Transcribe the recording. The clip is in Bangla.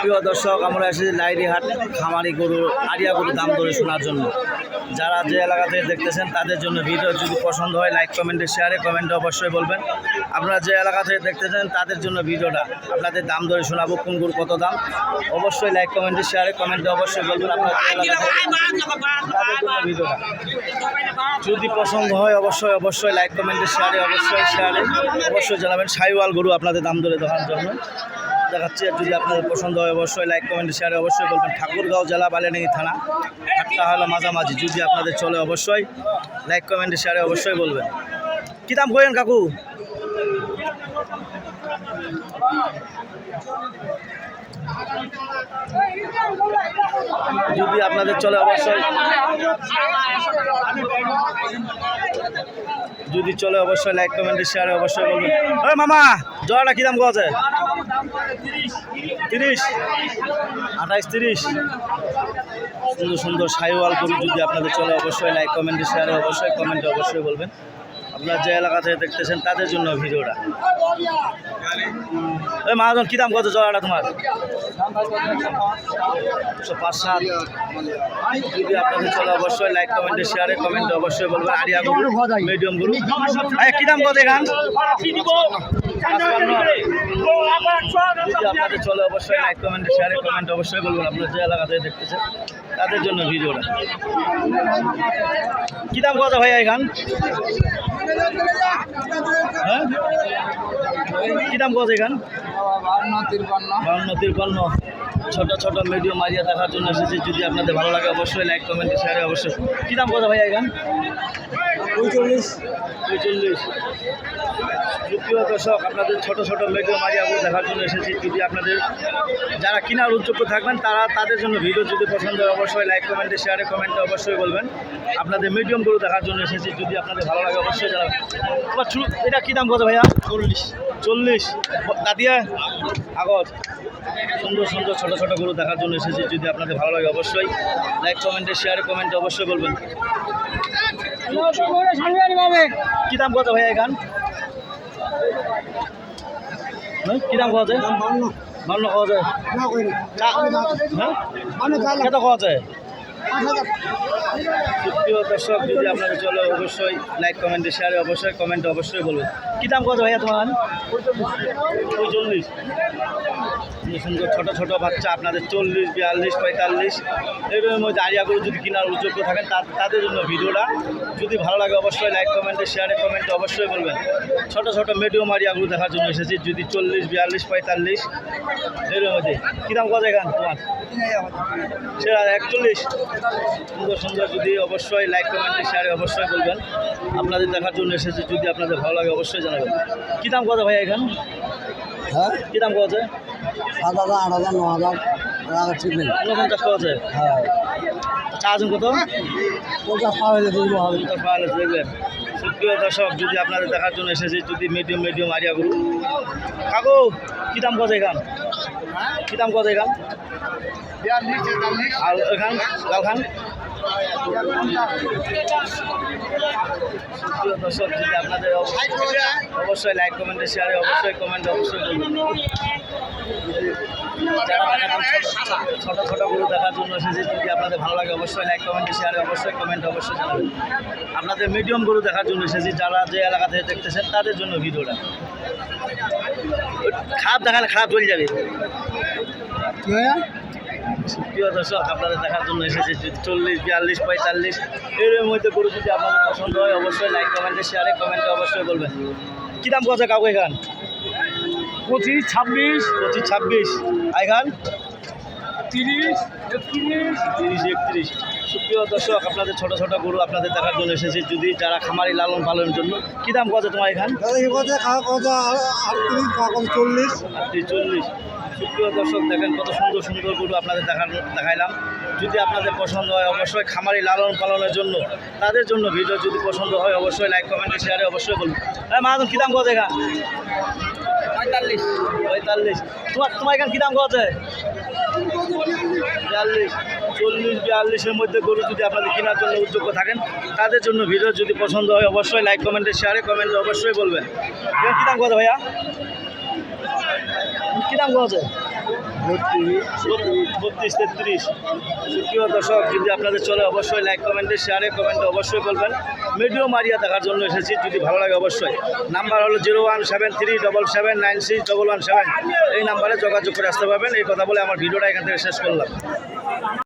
প্রিয় দর্শক, আমরা এসেছি লাইরিহাট খামারি গরু, আরিয়া গরু দাম দরে শোনার জন্য। যারা যে এলাকা থেকে দেখতেছেন, তাদের জন্য ভিডিও যদি পছন্দ হয় লাইক কমেন্টে শেয়ারে কমেন্টে অবশ্যই বলবেন। আপনারা যে এলাকা থেকে দেখতেছেন, তাদের জন্য ভিডিওটা আপনাদের দাম ধরে শোনাবো, কোন গরু কত দাম। অবশ্যই লাইক কমেন্টে শেয়ারে কমেন্টে অবশ্যই বলবেন, আপনারা ভিডিওটা। যদি পছন্দ হয়, অবশ্যই অবশ্যই লাইক কমেন্টে শেয়ারে অবশ্যই শেয়ারে অবশ্যই জানাবেন, সাইওয়াল গরু আপনাদের দাম ধরে দেখার জন্য। দেখাচ্ছি। আর যদি আপনাদের পছন্দ হয় অবশ্যই লাইক কমেন্টে শেয়ারে অবশ্যই বলবেন। ঠাকুরগাঁও জেলা বালিয়াডাঙ্গি থানা। হাটটা হলো মাঝামাঝি। যদি আপনাদের চলে অবশ্যই লাইক কমেন্টে শেয়ারে অবশ্যই বলবেন। কী দাম করেন কাকু? যদি আপনাদের চলে অবশ্যই যদি চলে অবশ্যই লাইক কমেন্টে শেয়ারে অবশ্যই বলবেন। ওই মামা জয়াটা কী দাম আছে তিরিশ। আঠাইশ, তিরিশ। সুন্দর সুন্দর সাইওয়াল গরু যদি আপনাদের চলে, অবশ্যই লাইক কমেন্টে শেয়ারে অবশ্যই কমেন্টে অবশ্যই বলবেন। আপনার যে এলাকা থেকে দেখতেছেন, তাদের জন্য ভিডিওটা। ওই মহাজন, কী দাম কত জয়াটা তোমার? পাঁচ সাত। যদি আপনাদের চলে, অবশ্যই লাইক কমেন্টে শেয়ারে কমেন্টে অবশ্যই বলবেন। আরিয়া গরু মিডিয়াম গরু কী দাম কত এখান? আপনাদের চলে অবশ্যই লাইক কমেন্টে শেয়ারে কমেন্ট অবশ্যই বলবেন। আপনারা যে এলাকা থেকে দেখতেছেন, তাদের জন্য ভিডিওটা। কী দাম কত ভাই এখান? হ্যাঁ? কী দাম কত এখান? বাউন্ন তিরপান্ন। ছোট ছোট ভিডিও মারিয়া দেখার জন্য এসেছি। যদি আপনাদের ভালো লাগে, অবশ্যই লাইক কমেন্ট শেয়ারে অবশ্যই। কী দাম কথা ভাই এখান? পঁয়চল্লিশ। পঁয়চল্লিশ। দ্বিতীয় দর্শক আপনাদের ছোট ছোট ভিডিও মারিয়াগুলো দেখার জন্য এসেছি। যদি আপনাদের যারা কেনার উদ্যোগ থাকবেন তারা তাদের জন্য ভিডিও যদি পছন্দ হয় অবশ্যই লাইক কমেন্টে শেয়ারে কমেন্টে অবশ্যই বলবেন। আপনাদের মিডিয়াম মিডিয়ামগুলো দেখার জন্য এসেছি। যদি আপনাদের ভালো লাগে অবশ্যই যারা তোমার এটা কী দাম কত ভাইয়া? চল্লিশ। চল্লিশ। দাদিয়া? আগত সুন্দর সুন্দর ছোট ছোট গরু দেখার জন্য এসেছি। যদি আপনাদের ভালো লাগে অবশ্যই লাইক কমেন্টে শেয়ারে কমেন্টে অবশ্যই বলবেন। কী দাম কত ভাইয়া এখান? কী দাম খাওয়া যায় বান্ন খাওয়া যায় কত খাওয়া যায় প্রিয় দর্শক যদি আপনাদের চলে অবশ্যই লাইক কমেন্টে শেয়ারে অবশ্যই কমেন্টে অবশ্যই বলবেন কী দাম কত ভাইয়া তোমার পঁয়চল্লিশ সুন্দর সুন্দর ছোটো ছোটো বাচ্চা, আপনাদের চল্লিশ, বিয়াল্লিশ, পঁয়তাল্লিশ এরকমের মধ্যে আরিয়াগুলো যদি কেনার উদ্যোগ্য থাকেন তাদের জন্য ভিডিওটা। যদি ভালো লাগে অবশ্যই লাইক কমেন্টে শেয়ারে কমেন্টে অবশ্যই বলবেন। ছোটো ছোটো মিডিয়াম আরিয়াগুলো দেখার জন্য এসেছি, যদি চল্লিশ, বিয়াল্লিশ, পঁয়তাল্লিশ এর মধ্যে কী দাম কত এখান তোমার? সেটা একচল্লিশ। সুন্দর সুন্দর যদি অবশ্যই লাইক কমেন্টে শেয়ারে অবশ্যই বলবেন। আপনাদের দেখার জন্য এসেছি, যদি আপনাদের ভালো লাগে অবশ্যই জানাবেন। কী দাম কত ভাই এখান? হ্যাঁ? কী দাম কত আছে সাত হাজার আট হাজার ন হাজার ঠিক নেই ঊনপঞ্চাশ কত আছে হ্যাঁ। চার্জন কত? পঞ্চাশ হয়ে যেতে হবে। পঞ্চাশ পাওয়া গেছে দেখবেন সুপ্রিয় দর্শক যদি আপনাদের দেখার জন্য এসেছি যদি মিডিয়াম মিডিয়াম আরিয়া গুরু কাকু কী দাম কত এখান? কী দাম কত এখান? আর এখান লালখান সুপ্রিয় দর্শক, যদি আপনাদের অবশ্যই- লাইক কমেন্টে শেয়ারে অবশ্যই কমেন্টে অবশ্যই জন্য ছোট- ছোট গরু দেখার জন্য এসেছি, যদি আপনাদের ভালো লাগে, অবশ্যই লাইক কমেন্টে শেয়ারে অবশ্যই কমেন্টে অবশ্যই জানাবেন। আপনাদের মিডিয়াম গরু দেখার জন্য এসেছি, যারা যে এলাকা থেকে দেখতেছেন, তাদের জন্য ভিডিওটা। খারাপ দেখালে খারাপ চলে যাবে। প্রিয় দর্শক আপনাদের দেখার জন্য এসেছে চল্লিশ বিয়াল্লিশ পঁয়তাল্লিশ। এর মধ্যে গরু যদি আপনাদের পছন্দ হয় অবশ্যই লাইক কমেন্টে শেয়ারে কমেন্টে অবশ্যই বলবেন। কী দাম করছে কাউকে এখান? পঁচিশ ছাব্বিশ। পঁচিশ ছাব্বিশ। আইখান? তিরিশ একত্রিশ তিরিশ একত্রিশ। সুপ্রিয় দর্শক আপনাদের ছোট ছোট গরু আপনাদের দেখার জন্য এসেছি। যদি যারা খামারি লালন পালনের জন্য কী দাম কত তোমার এখান? চল্লিশ। চল্লিশ। সুপ্রিয় দর্শক দেখেন কত সুন্দর সুন্দর গরু আপনাদের দেখার দেখাইলাম। যদি আপনাদের পছন্দ হয় অবশ্যই খামারি লালন পালনের জন্য তাদের জন্য ভিডিও যদি পছন্দ হয় অবশ্যই লাইক কমেন্ট শেয়ারে অবশ্যই বলুন। হ্যাঁ মাহাদুন কী দাম কত এখান? পঁয়তাল্লিশ। পঁয়তাল্লিশ। তোমার তোমার এখান কী দাম কত? বিয়াল্লিশ, চল্লিশ, বিয়াল্লিশের মধ্যে গরু যদি আপনাদের কেনার জন্য উদ্যোগ থাকেন, তাদের জন্য ভিডিও যদি পছন্দ হয়, অবশ্যই লাইক কমেন্টে শেয়ারে কমেন্টে অবশ্যই বলবেন। কী দাম কত ভাইয়া? কী দাম আছে? বত্রিশ তেত্রিশ। প্রিয় দর্শক, যদি আপনাদের চলে, অবশ্যই লাইক কমেন্টে শেয়ারে কমেন্টে অবশ্যই বলবেন। ভিডিও মারিয়া দেখার জন্য এসেছি, যদি ভালো লাগে অবশ্যই। নাম্বার হলো zero one seven three double seven nine six double one seven. এই নাম্বারে যোগাযোগ করে আসতে পারবেন। এই কথা বলে আমার ভিডিওটা এখান থেকে শেষ করলাম।